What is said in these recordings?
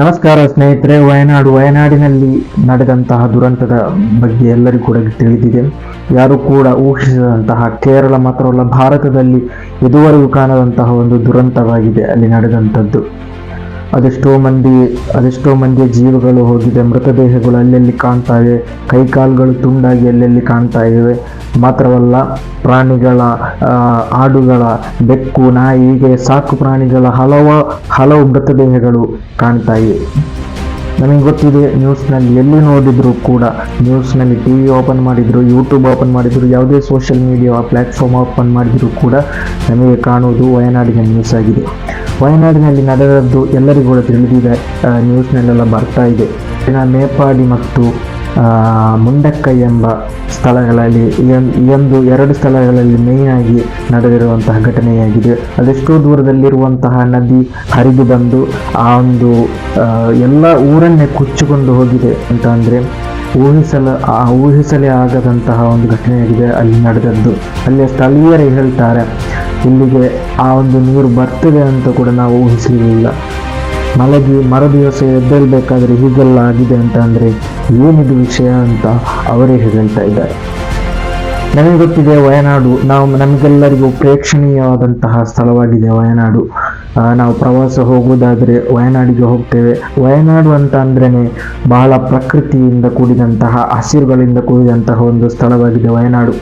ನಮಸ್ಕಾರ ಸ್ನೇಹಿತರೆ, ವಯನಾಡು ವಯನಾಡಿನಲ್ಲಿ ನಡೆದಂತಹ ದುರಂತದ ಬಗ್ಗೆ ಎಲ್ಲರಿಗೂ ಕೂಡ ತಿಳಿದಿದೆ. ಯಾರು ಕೂಡ ಊಹಿಸಿದಂತಹ ಕೇರಳ ಮಾತ್ರವಲ್ಲ, ಭಾರತದಲ್ಲಿ ಇದುವರೆಗೂ ಕಾಣದಂತಹ ಒಂದು ದುರಂತವಾಗಿದೆ. ಅಲ್ಲಿ ನಡೆದಂಥದ್ದು ಅದೆಷ್ಟೋ ಮಂದಿ, ಅದೆಷ್ಟೋ ಮಂದಿಯ ಜೀವಗಳು ಹೋಗಿದೆ ಮೃತದೇಹಗಳು ಅಲ್ಲೆಲ್ಲಿ ಕಾಣ್ತಾ ಇವೆ ಕೈಕಾಲುಗಳು ತುಂಡಾಗಿ ಅಲ್ಲಲ್ಲಿ ಕಾಣ್ತಾ ಇವೆ ಮಾತ್ರವಲ್ಲ, ಪ್ರಾಣಿಗಳ ಆಡುಗಳ, ಬೆಕ್ಕು, ನಾಯಿ, ಹೀಗೆ ಸಾಕು ಪ್ರಾಣಿಗಳ ಹಲವು ಹಲವು ಮೃತದೇಹಗಳು ಕಾಣ್ತಾ ಇವೆ ನಮಗೆ ಗೊತ್ತಿದೆ ನ್ಯೂಸ್ನಲ್ಲಿ ಎಲ್ಲಿ ನೋಡಿದರೂ ಕೂಡ ನ್ಯೂಸ್ನಲ್ಲಿ ಟಿ ವಿ ಓಪನ್ ಮಾಡಿದರು ಯೂಟ್ಯೂಬ್ ಓಪನ್ ಮಾಡಿದರು, ಯಾವುದೇ ಸೋಷಿಯಲ್ ಮೀಡಿಯಾ ಪ್ಲ್ಯಾಟ್ಫಾರ್ಮ್ ಓಪನ್ ಮಾಡಿದರೂ ಕೂಡ ನಮಗೆ ಕಾಣುವುದು ವಯನಾಡಿನ ನ್ಯೂಸ್ ಆಗಿದೆ. ವಯನಾಡಿನಲ್ಲಿ ನಡೆದದ್ದು ಎಲ್ಲರಿಗೂ ಕೂಡ ತಿಳಿದಿದೆ ನ್ಯೂಸ್ನಲ್ಲೆಲ್ಲ ಬರ್ತಾ ಇದೆ. ಇನ್ನು ನೇಪಾಳಿ ಮತ್ತು ಮುಂಡಕ್ಕೈ ಎಂಬ ಸ್ಥಳಗಳಲ್ಲಿ ಈ ಒಂದು- ಎರಡು ಸ್ಥಳಗಳಲ್ಲಿ ಮೇನ್ ಆಗಿ ನಡೆದಿರುವಂತಹ ಘಟನೆಯಾಗಿದೆ. ಅದೆಷ್ಟೋ ದೂರದಲ್ಲಿರುವಂತಹ ನದಿ ಹರಿದು ಬಂದು ಆ ಒಂದು ಎಲ್ಲ ಊರನ್ನೇ ಕೊಚ್ಚಿಕೊಂಡು ಹೋಗಿದೆ ಅಂತ ಅಂದರೆ ಊಹಿಸಲ ಊಹಿಸಲೇ ಆಗದಂತಹ ಒಂದು ಘಟನೆಯಾಗಿದೆ ಅಲ್ಲಿ ನಡೆದದ್ದು. ಅಲ್ಲಿಯ ಸ್ಥಳೀಯರೇ ಹೇಳ್ತಾರೆ, ಇಲ್ಲಿಗೆ ಆ ಒಂದು ನೀರು ಬರ್ತದೆ ಅಂತ ಕೂಡ ನಾವು ಊಹಿಸಲಿಲ್ಲ. ಮಲಗಿ, ಮರದಿವಸ ಎದ್ದೇಳಬೇಕಾದ್ರೆ ಹೀಗೆಲ್ಲ ಆಗಿದೆ ಅಂತ ಅಂದರೆ ಏನಿದು ವಿಷಯ ಅಂತ ಅವರೇ ಹೇಳ್ತಾ ಇದ್ದಾರೆ. ನನಗೆ ಗೊತ್ತಿದೆ ವಯನಾಡು, ನಾವು ನಮಗೆಲ್ಲರಿಗೂ ಪ್ರೇಕ್ಷಣೀಯವಾದಂತಹ ಸ್ಥಳವಾಗಿದೆ ವಯನಾಡು. ನಾವು ಪ್ರವಾಸ ಹೋಗುವುದಾದರೆ ವಯನಾಡಿಗೆ ಹೋಗ್ತೇವೆ. ವಯನಾಡು ಅಂತ ಅಂದ್ರೇ ಬಹಳ ಪ್ರಕೃತಿಯಿಂದ ಕೂಡಿದಂತಹ, ಹಸಿರುಗಳಿಂದ ಕೂಡಿದಂತಹ ಒಂದು ಸ್ಥಳವಾಗಿದೆ ವಯನಾಡು.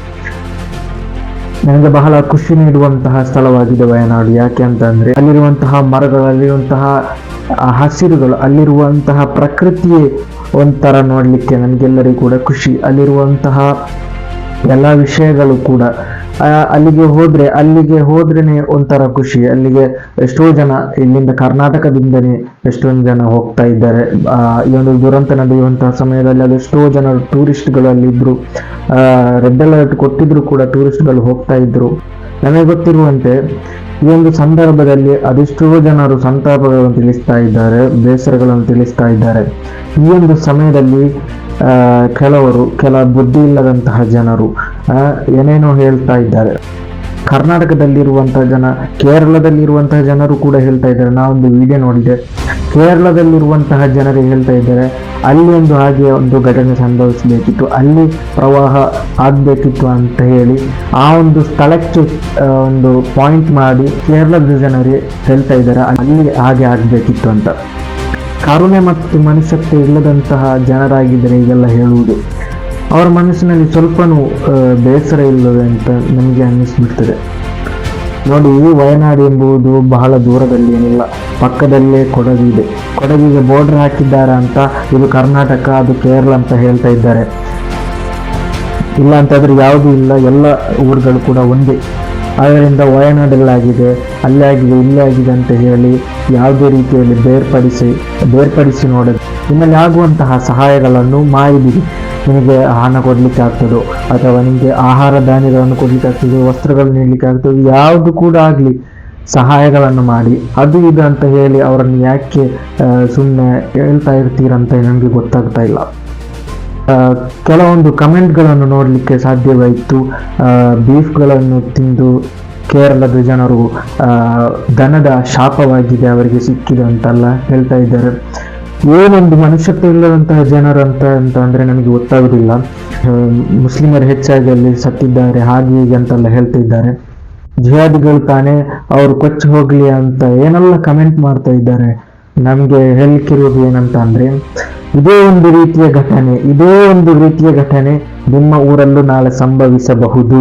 ನನಗೆ ಬಹಳ ಖುಷಿ ನೀಡುವಂತಹ ಸ್ಥಳವಾಗಿದೆ ವಯನಾಡು. ಯಾಕೆ ಅಂತ ಅಂದರೆ ಅಲ್ಲಿರುವಂತಹ ಮರಗಳು, ಅಲ್ಲಿರುವಂತಹ ಆ ಹಸಿರುಗಳು ಅಲ್ಲಿರುವಂತಹ ಪ್ರಕೃತಿಯೇ ಒಂಥರ ನೋಡಲಿಕ್ಕೆ ನನಗೆಲ್ಲರಿಗೂ ಕೂಡ ಖುಷಿ. ಅಲ್ಲಿರುವಂತಹ ಎಲ್ಲ ವಿಷಯಗಳು ಕೂಡ ಆ, ಅಲ್ಲಿಗೆ ಹೋದ್ರೆ ಅಲ್ಲಿಗೆ ಹೋದ್ರೇನೆ ಒಂಥರ ಖುಷಿ. ಅಲ್ಲಿಗೆ ಎಷ್ಟೋ ಜನ ಇಲ್ಲಿಂದ ಕರ್ನಾಟಕದಿಂದನೇ ಎಷ್ಟೊಂದು ಜನ ಹೋಗ್ತಾ ಇದ್ದಾರೆ. ಆ, ಈ ಒಂದು ದುರಂತ ನಡೆಯುವಂತಹ ಸಮಯದಲ್ಲಿ ಅದೆಷ್ಟೋ ಜನ ಟೂರಿಸ್ಟ್ಗಳು ಅಲ್ಲಿದ್ರು ರೆಡ್ ಅಲರ್ಟ್ ಕೊಟ್ಟಿದ್ರು ಕೂಡ ಟೂರಿಸ್ಟ್ಗಳು ಹೋಗ್ತಾ ಇದ್ರು. ನನಗೆ ಗೊತ್ತಿರುವಂತೆ ಈ ಒಂದು ಸಂದರ್ಭದಲ್ಲಿ ಅದೆಷ್ಟೋ ಜನರು ಸಂತಾಪಗಳನ್ನು ತಿಳಿಸ್ತಾ ಇದ್ದಾರೆ, ಬೇಸರಗಳನ್ನು ತಿಳಿಸ್ತಾ ಇದ್ದಾರೆ. ಈ ಒಂದು ಸಮಯದಲ್ಲಿ ಕೆಲವರು, ಕೆಲ ಬುದ್ಧಿ ಇಲ್ಲದಂತಹ ಜನರು ಏನೇನೋ ಹೇಳ್ತಾ ಇದ್ದಾರೆ. ಕರ್ನಾಟಕದಲ್ಲಿರುವಂತಹ ಜನ, ಕೇರಳದಲ್ಲಿರುವಂತಹ ಜನರು ಕೂಡ ಹೇಳ್ತಾ ಇದ್ದಾರೆ. ನಾವೊಂದು ವಿಡಿಯೋ ನೋಡಿದೆ. ಕೇರಳದಲ್ಲಿರುವಂತಹ ಜನರು ಹೇಳ್ತಾ ಇದ್ದಾರೆ, ಅಲ್ಲಿ ಒಂದು ಹಾಗೆ ಒಂದು ಘಟನೆ ಸಂಭವಿಸಬೇಕಿತ್ತು, ಅಲ್ಲಿ ಪ್ರವಾಹ ಆಗಬೇಕಿತ್ತು ಅಂತ ಹೇಳಿ ಆ ಒಂದು ಸ್ಥಳಕ್ಕೆ ಒಂದು ಪಾಯಿಂಟ್ ಮಾಡಿ ಕೇರಳದ ಜನರೇ ಹೇಳ್ತಾ ಇದ್ದಾರೆ, ಅಲ್ಲಿ ಹಾಗೆ ಆಗಬೇಕಿತ್ತು ಅಂತ. ಕರುಣೆ ಮತ್ತು ಮನುಷ್ಯತ್ವ ಇಲ್ಲದಂತಹ ಜನರಾಗಿದ್ದರೆ ಈಗೆಲ್ಲ ಹೇಳುವುದು. ಅವರ ಮನಸ್ಸಿನಲ್ಲಿ ಸ್ವಲ್ಪನೂ ಬೇಸರ ಇಲ್ಲವೇ ಅಂತ ನಮಗೆ ಅನ್ನಿಸ್ಬಿಡ್ತದೆ. ನೋಡಿ ವಯನಾಡು ಎಂಬುದು ಬಹಳ ದೂರದಲ್ಲಿ ಏನಿಲ್ಲ. ಪಕ್ಕದಲ್ಲೇ ಕೊಡಗು ಇದೆ. ಕೊಡಗಿಗೆ ಬಾರ್ಡರ್ ಹಾಕಿದ್ದಾರೆ ಅಂತ ಇದು ಕರ್ನಾಟಕ, ಅದು ಕೇರಳ ಅಂತ ಹೇಳ್ತಾ ಇದ್ದಾರೆ. ಇಲ್ಲ ಅಂತಂದ್ರೆ ಯಾವುದೂ ಇಲ್ಲ. ಎಲ್ಲ ಊರುಗಳು ಕೂಡ ಒಂದೇ. ಆದ್ದರಿಂದ ವಯನಾಡಲ್ಲಾಗಿದೆ ಅಲ್ಲೇ ಆಗಿದೆ ಇಲ್ಲೇ ಆಗಿದೆ ಅಂತ ಹೇಳಿ ಯಾವುದೇ ರೀತಿಯಲ್ಲಿ ಬೇರ್ಪಡಿಸಿ ಬೇರ್ಪಡಿಸಿ ನೋಡೋದು. ನಿಮ್ಮಲ್ಲಿ ಆಗುವಂತಹ ಸಹಾಯಗಳನ್ನು ಮಾಡಿಬಿಡಿ ನಿಮಗೆ ಹಣ ಕೊಡಲಿಕ್ಕೆ ಆಗ್ತದೋ ಅಥವಾ ನಿಮಗೆ ಆಹಾರ ಧಾನ್ಯಗಳನ್ನು ಕೊಡಲಿಕ್ಕೆ ಆಗ್ತದೋ ವಸ್ತ್ರಗಳು ನೀಡಲಿಕ್ಕೆ ಆಗ್ತದೋ, ಯಾವುದು ಕೂಡ ಆಗಲಿ, ಸಹಾಯಗಳನ್ನು ಮಾಡಿ. ಅದು ಇದು ಅಂತ ಹೇಳಿ ಅವರನ್ನು ಯಾಕೆ ಸುಮ್ಮನೆ ಹೇಳ್ತಾ ಇರ್ತೀರಂತ ನನಗೆ ಗೊತ್ತಾಗ್ತಾ ಇಲ್ಲ. ಕೆಲವೊಂದು ಕಮೆಂಟ್ಗಳನ್ನು ನೋಡಲಿಕ್ಕೆ ಸಾಧ್ಯವಾಯಿತು. ಬೀಫ್ಗಳನ್ನು ತಿಂದು ಕೇರಳದ ಜನರು ದನದ ಶಾಪವಾಗಿದೆ, ಅವರಿಗೆ ಸಿಕ್ಕಿದೆ ಅಂತೆಲ್ಲ ಹೇಳ್ತಾ ಇದ್ದಾರೆ. ಏನೊಂದು ಮನುಷ್ಯತ್ವ ಇಲ್ಲದಂತಹ ಜನರಂತ ಅಂತ ಅಂದರೆ ನನಗೆ ಗೊತ್ತಾಗೋದಿಲ್ಲ. ಮುಸ್ಲಿಮರು ಹೆಚ್ಚಾಗಿ ಅಲ್ಲಿ ಸತ್ತಿದ್ದಾರೆ, ಹಾಗೆ ಹೀಗೆ ಅಂತೆಲ್ಲ ಹೇಳ್ತಿದ್ದಾರೆ ಜಿಹಾದಿಗಳು ತಾನೇ ಅವರು ಕೊಚ್ಚಿ ಹೋಗ್ಲಿ ಅಂತ ಏನೆಲ್ಲ ಕಮೆಂಟ್ ಮಾಡ್ತಾ ಇದ್ದಾರೆ, ನಮಗೆ ಹೇಳಿಕಿರೋದು ಏನಂತ ಅಂದ್ರೆ, ಇದೇ ಒಂದು ರೀತಿಯ ಘಟನೆ, ಇದೇ ಒಂದು ರೀತಿಯ ಘಟನೆ ನಿಮ್ಮ ಊರಲ್ಲೂ ನಾಳೆ ಸಂಭವಿಸಬಹುದು.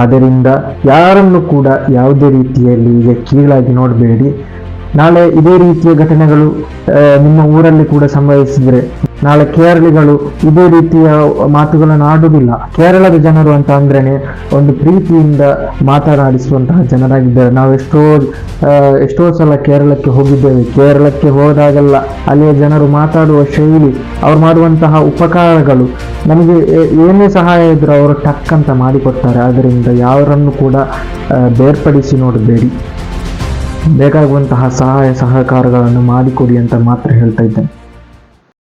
ಆದ್ದರಿಂದ ಯಾರನ್ನು ಕೂಡ ಯಾವುದೇ ರೀತಿಯಲ್ಲಿ ಈಗ ಕೀಳಾಗಿ ನೋಡಬೇಡಿ. ನಾಳೆ ಇದೇ ರೀತಿಯ ಘಟನೆಗಳು ನಿಮ್ಮ ಊರಲ್ಲಿ ಕೂಡ ಸಂಭವಿಸಿದ್ರೆ, ನಾಳೆ ಕೇರಳಿಗಳು ಇದೇ ರೀತಿಯ ಮಾತುಗಳನ್ನು ಆಡುವುದಿಲ್ಲ. ಕೇರಳದ ಜನರು ಅಂತ ಅಂದ್ರೇನೆ ಒಂದು ಪ್ರೀತಿಯಿಂದ ಮಾತನಾಡಿಸುವಂತಹ ಜನರಾಗಿದ್ದಾರೆ. ನಾವು ಎಷ್ಟೋ ಎಷ್ಟೋ ಸಲ ಕೇರಳಕ್ಕೆ ಹೋಗಿದ್ದೇವೆ. ಕೇರಳಕ್ಕೆ ಹೋದಾಗೆಲ್ಲ ಅಲ್ಲಿಯ ಜನರು ಮಾತಾಡುವ ಶೈಲಿ, ಅವ್ರು ಮಾಡುವಂತಹ ಉಪಕಾರಗಳು ನಮಗೆ ಏನೇ ಸಹಾಯ ಇದ್ರೂ ಅವರು ಟಕ್ ಅಂತ ಮಾಡಿಕೊಡ್ತಾರೆ. ಆದ್ದರಿಂದ ಯಾರನ್ನು ಕೂಡ ಬೇರ್ಪಡಿಸಿ ನೋಡಬೇಡಿ. ಬೇಕಾಗುವಂತಹ ಸಹಾಯ ಸಹಕಾರಗಳನ್ನು ಮಾಡಿಕೊಡಿ ಅಂತ ಮಾತ್ರ ಹೇಳ್ತಾ ಇದ್ದೇನೆ.